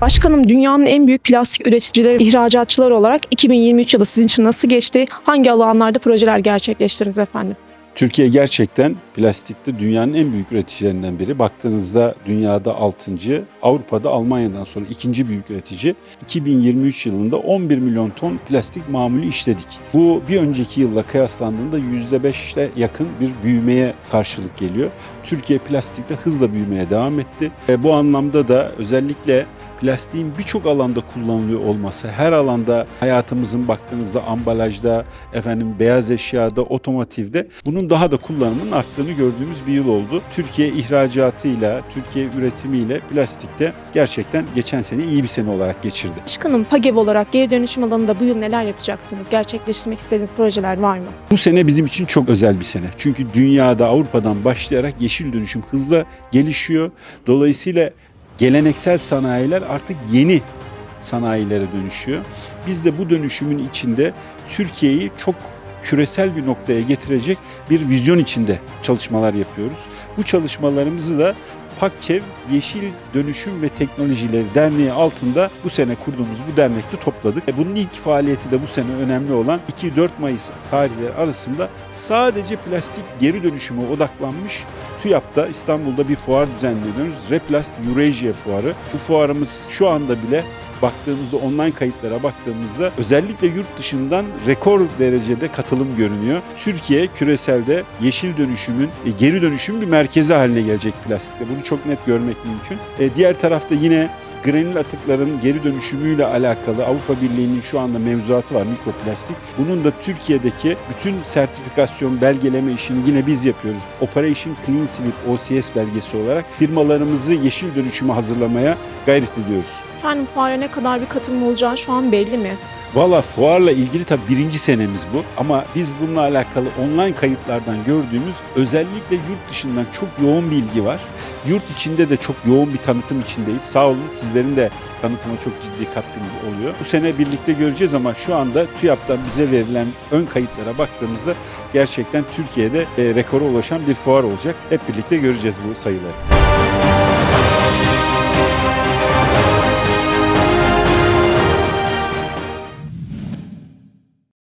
Başkanım dünyanın en büyük plastik üreticileri, ihracatçıları olarak 2023 yılı sizin için nasıl geçti? Hangi alanlarda projeler gerçekleştirdiniz efendim? Türkiye gerçekten plastikte dünyanın en büyük üreticilerinden biri. Baktığınızda dünyada 6. Avrupa'da Almanya'dan sonra ikinci büyük üretici. 2023 yılında 11 milyon ton plastik mamulü işledik. Bu bir önceki yılla kıyaslandığında %5'le yakın bir büyümeye karşılık geliyor. Türkiye plastikte hızla büyümeye devam etti. E, bu anlamda da özellikle plastiğin birçok alanda kullanılıyor olması, her alanda hayatımızın baktığınızda ambalajda, efendim beyaz eşyada, otomotivde bunun daha da kullanımının arttığını gördüğümüz bir yıl oldu. Türkiye ihracatıyla, Türkiye üretimiyle plastikte gerçekten geçen sene iyi bir sene olarak geçirdi. Başkanım PAGEV olarak geri dönüşüm alanında bu yıl neler yapacaksınız? Gerçekleştirmek istediğiniz projeler var mı? Bu sene bizim için çok özel bir sene. Çünkü dünyada Avrupa'dan başlayarak yeşil dönüşüm hızla gelişiyor. Dolayısıyla geleneksel sanayiler artık yeni sanayilere dönüşüyor. Biz de bu dönüşümün içinde Türkiye'yi çok küresel bir noktaya getirecek bir vizyon içinde çalışmalar yapıyoruz. Bu çalışmalarımızı da Pakçev Yeşil Dönüşüm ve Teknolojileri Derneği altında bu sene kurduğumuz bu dernekte topladık. E, Bunun ilk faaliyeti de bu sene önemli olan 2-4 Mayıs tarihleri arasında sadece plastik geri dönüşüme odaklanmış TÜYAP'ta İstanbul'da bir fuar düzenliyoruz. Replast Eurasia fuarı. Bu fuarımız şu anda bile baktığımızda online kayıtlara baktığımızda özellikle yurt dışından rekor derecede katılım görünüyor. Türkiye küreselde yeşil dönüşümün, e, geri dönüşüm bir merkezi haline gelecek plastikte. Bunu çok net görmek mümkün. E, diğer tarafta yine granül atıkların geri dönüşümüyle alakalı Avrupa Birliği'nin şu anda mevzuatı var mikroplastik. Bunun da Türkiye'deki bütün sertifikasyon belgeleme işini yine biz yapıyoruz. Operation Clean Slip OCS belgesi olarak firmalarımızı yeşil dönüşüme hazırlamaya gayret ediyoruz. Efendim fuara ne kadar bir katılım olacağı şu an belli mi? Valla fuarla ilgili tabii birinci senemiz bu ama biz bununla alakalı online kayıtlardan gördüğümüz özellikle yurt dışından çok yoğun bir ilgi var. Yurt içinde de çok yoğun bir tanıtım içindeyiz. Sağ olun sizlerin de tanıtıma çok ciddi katkınız oluyor. Bu sene birlikte göreceğiz ama şu anda TÜYAP'tan bize verilen ön kayıtlara baktığımızda gerçekten Türkiye'de e, rekora ulaşan bir fuar olacak. Hep birlikte göreceğiz bu sayıları.